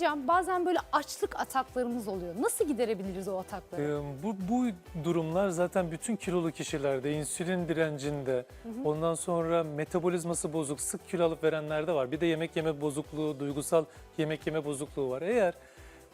Hocam bazen böyle açlık ataklarımız oluyor. Nasıl giderebiliriz o atakları? Ee, bu, bu durumlar zaten bütün kilolu kişilerde, insülin direncinde, ondan sonra metabolizması bozuk, sık kilo alıp verenlerde var. Bir de yemek yeme bozukluğu, duygusal yemek yeme bozukluğu var. Eğer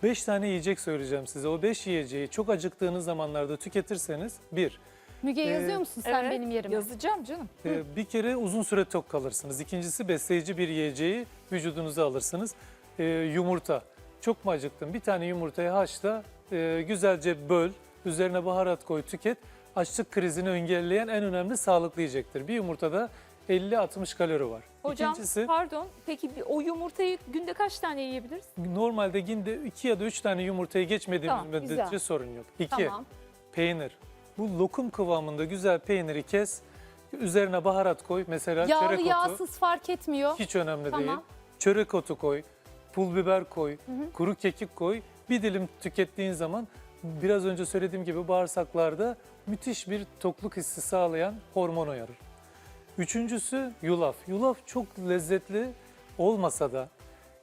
5 tane yiyecek söyleyeceğim size. O 5 yiyeceği çok acıktığınız zamanlarda tüketirseniz bir, Müge Ee, yazıyor musun sen Evet, benim yerime? Yazacağım canım. e, bir kere uzun süre tok kalırsınız. İkincisi besleyici bir yiyeceği vücudunuza alırsınız. E, yumurta. Çok mu acıktın? Bir tane yumurtayı haşla, e, güzelce böl, üzerine baharat koy, tüket. Açlık krizini engelleyen en önemli sağlıklı yiyecektir. Bir yumurtada 50-60 kalori var. Hocam İkincisi pardon peki bir- o yumurtayı günde kaç tane yiyebiliriz? normalde günde 2 ya da 3 tane yumurtayı geçmediğimiz Tamam, müddetçe güzel. sorun yok. İki, Tamam. peynir. Bu lokum kıvamında güzel peyniri kes. Üzerine baharat koy. Mesela Yağlı çörek otu. yağsız fark etmiyor. Hiç önemli Tamam. değil. Çörek otu koy, pul biber koy, kuru kekik koy. Bir dilim tükettiğin zaman biraz önce söylediğim gibi bağırsaklarda müthiş bir tokluk hissi sağlayan hormon uyarır. Üçüncüsü yulaf. Yulaf çok lezzetli olmasa da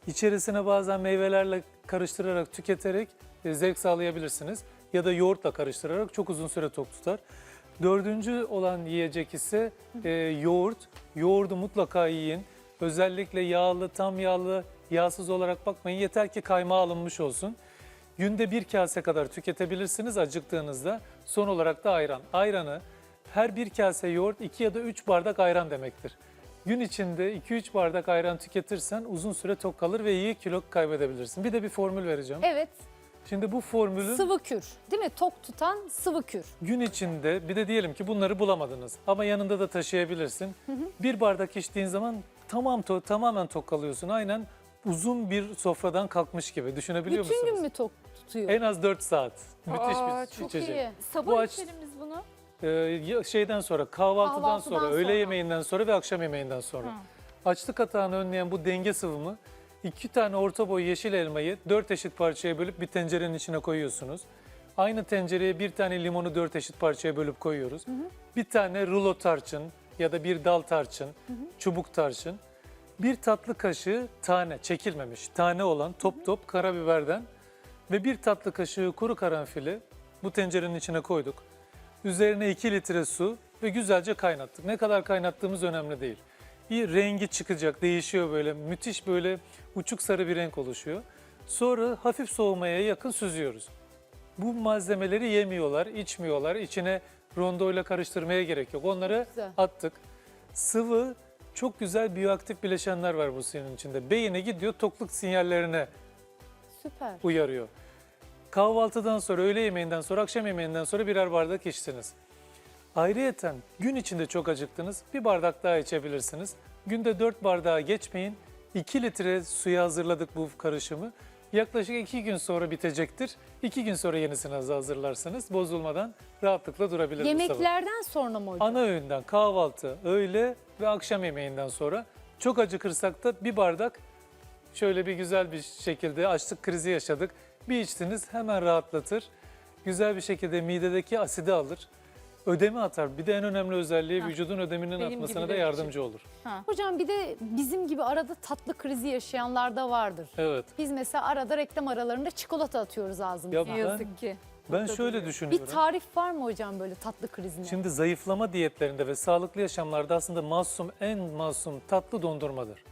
içerisine bazen meyvelerle karıştırarak tüketerek e, zevk sağlayabilirsiniz. Ya da yoğurtla karıştırarak çok uzun süre tok tutar. Dördüncü olan yiyecek ise e, yoğurt. Yoğurdu mutlaka yiyin. Özellikle yağlı, tam yağlı, yağsız olarak bakmayın. Yeter ki kaymağı alınmış olsun. Günde bir kase kadar tüketebilirsiniz acıktığınızda. Son olarak da ayran. Ayranı her bir kase yoğurt 2 ya da 3 bardak ayran demektir. Gün içinde 2-3 bardak ayran tüketirsen uzun süre tok kalır ve iyi kilo kaybedebilirsin. Bir de bir formül vereceğim. Evet. Şimdi bu formülün Sıvı kür. Değil mi? Tok tutan sıvı kür. gün içinde bir de diyelim ki bunları bulamadınız ama yanında da taşıyabilirsin. Bir bardak içtiğin zaman tamam to tamamen tok kalıyorsun. Aynen uzun bir sofradan kalkmış gibi düşünebiliyor Bütün musunuz? gün mü tok tutuyor? En az 4 saat. Müthiş Aa, bir Çok içecek. iyi. Sabah Bu aç- içelim biz bunu. Ee, şeyden sonra kahvaltıdan, Kahvaltıdan sonra, öğle sonra. yemeğinden sonra ve akşam yemeğinden sonra. Hı. Açlık atağını önleyen bu denge sıvımı iki tane orta boy yeşil elmayı dört eşit parçaya bölüp bir tencerenin içine koyuyorsunuz. Aynı tencereye bir tane limonu dört eşit parçaya bölüp koyuyoruz. Bir tane rulo tarçın ya da bir dal tarçın, çubuk tarçın. Bir tatlı kaşığı tane, çekilmemiş, tane olan top top karabiberden ve bir tatlı kaşığı kuru karanfili bu tencerenin içine koyduk. Üzerine 2 litre su ve güzelce kaynattık. Ne kadar kaynattığımız önemli değil. Bir rengi çıkacak, değişiyor böyle. Müthiş böyle uçuk sarı bir renk oluşuyor. Sonra hafif soğumaya yakın süzüyoruz. Bu malzemeleri yemiyorlar, içmiyorlar. İçine rondoyla karıştırmaya gerek yok. Onları Güzel. attık. Sıvı çok güzel biyoaktif bileşenler var bu suyun içinde. Beyine gidiyor, tokluk sinyallerine Süper. uyarıyor. Kahvaltıdan sonra, öğle yemeğinden sonra, akşam yemeğinden sonra birer bardak içtiniz. Ayrıyeten gün içinde çok acıktınız, bir bardak daha içebilirsiniz. Günde 4 bardağa geçmeyin. 2 litre suya hazırladık bu karışımı. Yaklaşık 2 gün sonra bitecektir. 2 gün sonra yenisini hazırlarsınız. Bozulmadan rahatlıkla durabilir. Yemeklerden sonra mı hocam? Ana öğünden kahvaltı, öğle ve akşam yemeğinden sonra çok acıkırsak da bir bardak şöyle bir güzel bir şekilde açlık krizi yaşadık. Bir içtiniz hemen rahatlatır. Güzel bir şekilde midedeki asidi alır. Ödemi atar. Bir de en önemli özelliği Ha. vücudun ödeminin Benim atmasına da gibiler yardımcı olur. Hocam bir de bizim gibi arada tatlı krizi yaşayanlar da vardır. Evet. Biz mesela arada reklam aralarında çikolata atıyoruz ağzımıza. Ya Ne ben, yazık ki. ben şöyle oluyor. Bir düşünüyorum. tarif var mı hocam böyle tatlı krizine? Şimdi zayıflama diyetlerinde ve sağlıklı yaşamlarda aslında masum en masum tatlı dondurmadır.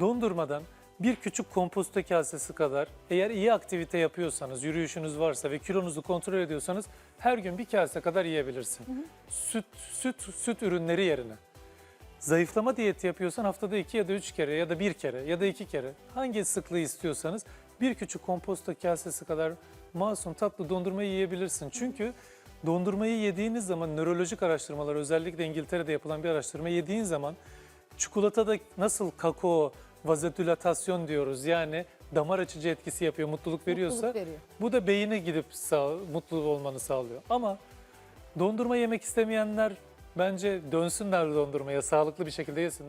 Dondurmadan bir küçük komposto kasesi kadar eğer iyi aktivite yapıyorsanız, yürüyüşünüz varsa ve kilonuzu kontrol ediyorsanız her gün bir kase kadar yiyebilirsin. Süt, süt, süt ürünleri yerine. Zayıflama diyeti yapıyorsan haftada iki ya da üç kere ya da bir kere ya da iki kere hangi sıklığı istiyorsanız bir küçük komposto kasesi kadar masum tatlı dondurmayı yiyebilirsin. Çünkü dondurmayı yediğiniz zaman nörolojik araştırmalar özellikle İngiltere'de yapılan bir araştırma yediğin zaman çikolatada nasıl kakao vazodilatasyon diyoruz yani damar açıcı etkisi yapıyor, mutluluk veriyorsa Mutluluk veriyor. bu da beyine gidip sağ, mutlu olmanı sağlıyor. Ama dondurma yemek istemeyenler bence dönsünler dondurmaya, sağlıklı bir şekilde yesinler.